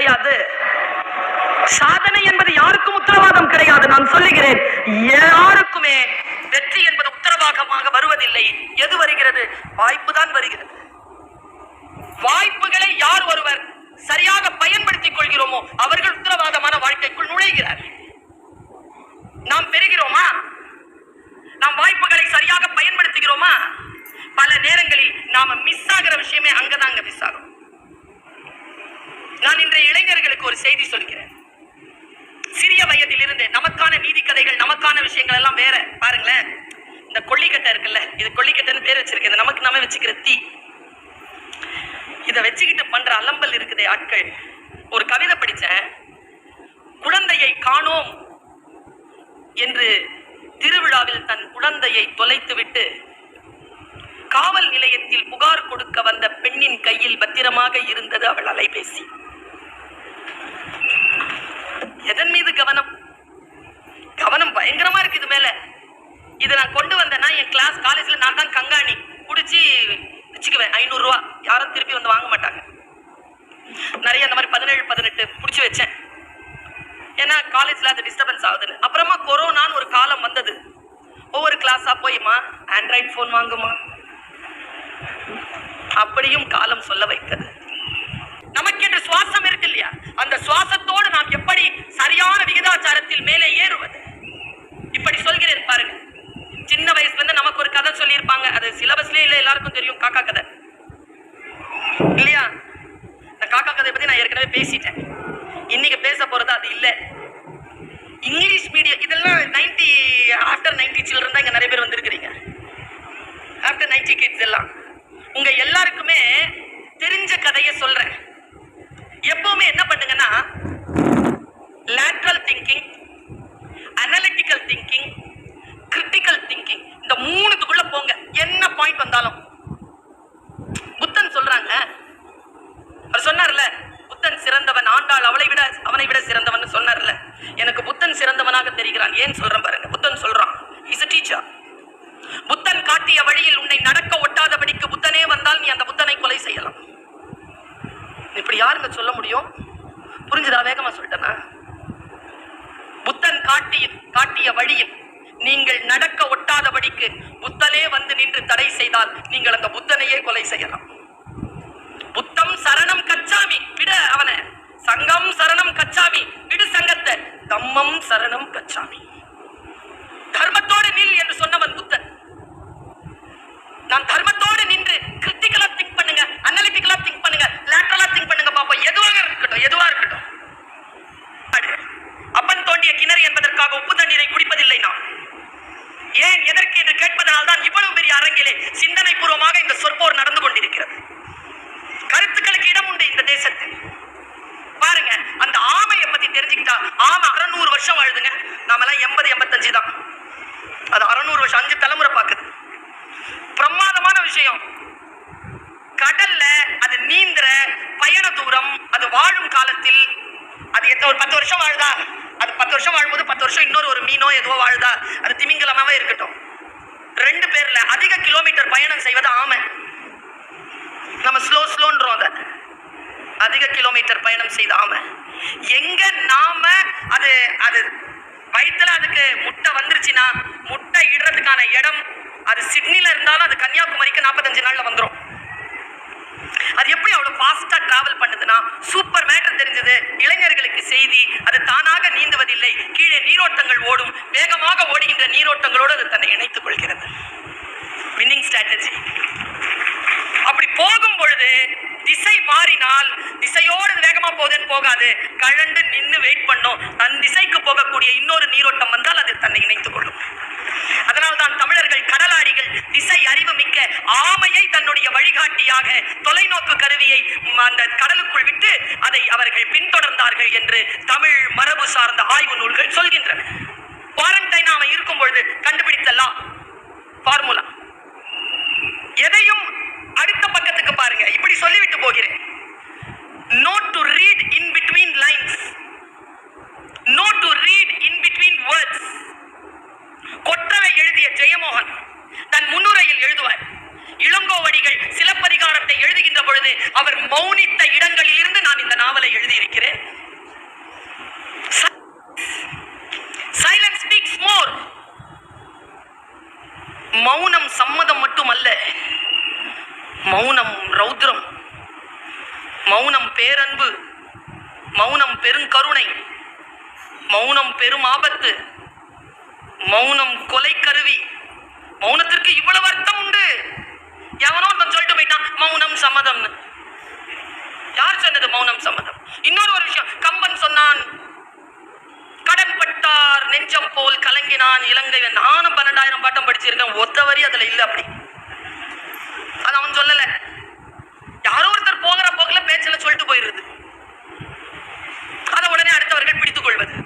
கிடையாது. சாதனை என்பது யாருக்கும் உத்தரவாதம் கிடையாது. நான் சொல்லுகிறேன் யாருக்குமே வெற்றி என்பது உத்தரவாதமாக வருவதில்லை. எது வருகிறது? வாய்ப்பு தான் வருகிறது. வாய்ப்புகளை யார் ஒருவர் சரியாக பயன்படுத்திக் கொள்கிறோமோ அவர்கள் உத்தரவாதமான வாழ்க்கைக்குள் நுழைகிறார்கள். நாம் பெறுகிறோமா? நாம் வாய்ப்புகளை சரியாக பயன்படுத்துகிறோமா? பல நேரங்களில் நாம மிஸ் ஆகிற விஷயமே அங்கதாங்க மிஸ் ஆகும். நான் இன்றைய இளைஞர்களுக்கு ஒரு செய்தி சொல்கிறேன். சிறிய வயதில் இருந்து நமக்கான நீதி கதைகள் நமக்கான விஷயங்கள் எல்லாம் வேற. பாருங்களேன். இந்த கொல்லிக்கட்டை இருக்குல்ல இது கொல்லிக்கட்டைன்னு பேர் வச்சிருக்கேன். நமக்கு நம்ம வச்சுக்கிற தீ. இதை வச்சுக்கிட்டு பண்ற அலம்பல் இருக்குதே ஆட்கள். ஒரு கவிதை படித்தேன். குழந்தையை காணோம் என்று திருவிழாவில் தன் குழந்தையை தொலைத்துவிட்டு காவல் நிலையத்தில் புகார் கொடுக்க வந்த பெண்ணின் கையில் பத்திரமாக இருந்தது அவள் அலைபேசி. எதன் மீது கவனம்? கவனம் பயங்கரமா இருக்கு இது மேல. இதை நான் கொண்டு வந்தேன்னா என் கிளாஸ் காலேஜ்ல நான் தான் கங்காணி. குடிச்சு வச்சுக்குவேன். ஐநூறு ரூபா யாரும் திருப்பி வந்து வாங்க மாட்டாங்க. நிறைய அந்த மாதிரி பதினேழு பதினெட்டு பிடிச்சி வச்சேன். ஏன்னா காலேஜ்ல அது டிஸ்டர்பன்ஸ் ஆகுதுன்னு. அப்புறமா கொரோனான்னு ஒரு காலம் வந்தது. ஒவ்வொரு கிளாஸா போய்மா ஆண்ட்ராய்ட் ஃபோன் வாங்குமா? அப்படியும் காலம் சொல்ல வைத்தது. நமக்கு என்று சுவாசம் இருக்கு இல்லையா? அந்த சுவாசத்தோடு நாம் சரியான விகிதாச்சாரத்தில் மேலே ஏறுவது. இப்படி சொல்கிறேன் பாருங்க. சின்ன வயசுல இருந்து நமக்கு ஒரு கதை சொல்லியிருப்பாங்க. அது சிலபஸ்லயே இல்ல எல்லாருக்கும் தெரியும். காக்கா கதை. இல்லையா? இந்த காக்கா கதை பத்தி நான் ஏற்கனவே பேசிட்டேன். இன்னைக்கு பேச போறது அது இல்ல. இங்கிலீஷ் மீடியம் இதெல்லாம் நைன்டி ஆஃப்டர் நைன்டி சில்ட்ரன் தான் இங்க நிறைய பேர் வந்திருக்கிறீங்க. ஆஃப்டர் நைன்டி கிட்ஸ் எல்லாம். உங்க எல்லாருக்குமே தெரிஞ்ச கதையை சொல்றேன் எப்பவுமே என்ன பண்ணுங்கன்னா lateral thinking analytical thinking critical thinking இந்த மூணுத்துக்குள்ள போங்க என்ன பாயிண்ட் வந்தாலும் புத்தன் சொல்றாங்க அவர் சொன்னார்ல புத்தன் சிறந்தவன் ஆண்டாள் அவளை விட அவனை விட சிறந்தவன் சொன்னார்ல எனக்கு புத்தன் சிறந்தவனாக தெரிகிறான் ஏன் சொல்றேன் பாருங்க புத்தன் சொல்றான் இஸ் a டீச்சர் புத்தன் காட்டிய வழியில் உன்னை நடக்க ஒட்டாதபடிக்கு புத்தனே வந்தால் நீ அந்த புத்தனை கொலை செய்யலாம் இப்படி யாருங்க சொல்ல முடியும் புரிஞ்சுதா வேகமா சொல்லிட்டேனா புத்தன் காட்டிய காட்டிய வழியில் நீங்கள் நடக்க ஒட்டாதபடிக்கு புத்தனே வந்து நின்று தடை செய்தால் நீங்கள் அந்த புத்தனையே கொலை செய்யலாம். புத்தம் சரணம் கச்சாமி விட அவனை. சங்கம் சரணம் கச்சாமி விடு சங்கத்தை. தம்மம் சரணம் கச்சாமி. தர்மத்தோடு நில் என்று சொன்னவன் புத்தன். நான் தர்மத்தோடு தெரிஞ்சுக்கிட்டா? ஆமா அறநூறு வருஷம் வாழுதுங்க. நாமெல்லாம் எண்பது எண்பத்தஞ்சு தான். அது அறநூறு வருஷம் அஞ்சு தலைமுறை பார்க்குது. பிரமாதமான விஷயம். கடல்ல அது நீந்திர பயண தூரம் அது வாழும் காலத்தில் அது எத்த ஒரு பத்து வருஷம் வாழுதா? அது பத்து வருஷம் வாழும்போது பத்து வருஷம் இன்னொரு ஒரு மீனோ எதுவோ வாழுதா? அது திமிங்கலமாவே இருக்கட்டும். ரெண்டு பேர்ல அதிக கிலோமீட்டர் பயணம் செய்வது ஆமை. நம்ம ஸ்லோ ஸ்லோன்றோம் அதை. அதிக கிலோமீட்டர் பயணம் செய்த ஆமை. எங்க நாம அது அது வயித்துல அதுக்கு முட்டை வந்துருச்சுன்னா முட்டை இடுறதுக்கான இடம் அது சிட்னில இருந்தாலும் அது கன்னியாகுமரிக்கு நாற்பத்தஞ்சு நாள்ல வந்துரும். அது எப்படி அவ்வளவு ஃபாஸ்டா டிராவல் பண்ணுதுன்னா சூப்பர் மேட்டர் தெரிஞ்சது. இளைஞர்களுக்கு செய்தி அது தானாக நீந்துவதில்லை. கீழே நீரோட்டங்கள் ஓடும். வேகமாக ஓடுகின்ற நீரோட்டங்களோடு அது தன்னை இணைத்துக் கொள்கிறது. வின்னிங் ஸ்ட்ராட்டஜி போகும் பொழுது திசை மாறினால் திசையோடு வேகமா போகுதுன்னு போகாது. கழண்டு நின்று வெயிட் பண்ணும். தன் திசைக்கு போகக்கூடிய இன்னொரு நீரோட்டம் வந்தால் அது தன்னை இணைத்துக் கொள்ளும். அதனால் தான் தமிழர்கள் கடலாடிகள் திசை அறிவு மிக்க ஆமையை தன்னுடைய வழிகாட்டியாக தொலைநோக்கு கருவியை அந்த கடலுக்குள் விட்டு அதை அவர்கள் பின்தொடர்ந்தார்கள் என்று தமிழ் மரபு சார்ந்த ஆய்வு நூல்கள் சொல்கின்றன. குவாரண்டைன் அவன் இருக்கும் பொழுது கண்டுபிடித்தலாம். ஃபார்முலா எதையும் அடுத்த பக்கத்துக்கு பாருங்க. இப்படி சொல்லிவிட்டு போகிறேன். Not to read in between lines not to read in between words Kotravai எழுதிய ஜெயமோகன் தன் முன்னுரையில் எழுதுவார். இளங்கோவடிகள் சிலப்பதிகாரத்தை எழுதுகின்ற பொழுது அவர் மௌனித்த இடங்களில் இருந்து நான் இந்த நாவலை எழுதியிருக்கிறேன். சைலன்ஸ் ஸ்பீக்ஸ் மோர் மௌனம் சம்மதம் மட்டுமல்ல. மௌனம் ரௌத்ரம். மௌனம் பேரன்பு. மௌனம் பெருங்கருணை. மௌனம் பெரும் ஆபத்து. மௌனம் கொலை கருவி. மௌனத்திற்கு இவ்வளவு அர்த்தம் உண்டு. எவனோ ஒருத்தன் சொல்லிட்டு போயிட்டான் மௌனம் சம்மதம்னு. யார் சொன்னது மௌனம் சம்மதம்? இன்னொரு ஒரு விஷயம் கம்பன் சொன்னான் கடன்பட்டார் நெஞ்சம் போல் கலங்கினான் இலங்கை. நானும் பன்னெண்டாயிரம் பாட்டம் படிச்சிருக்கேன் ஒத்த வரி அதுல இல்லை அப்படி. அது அவன் சொல்லல. யாரோ ஒருத்தர் போகிற போக்குல பேச்சுல சொல்லிட்டு போயிடுறது. அதை உடனே அடுத்தவர்கள் பிடித்துக் கொள்வது.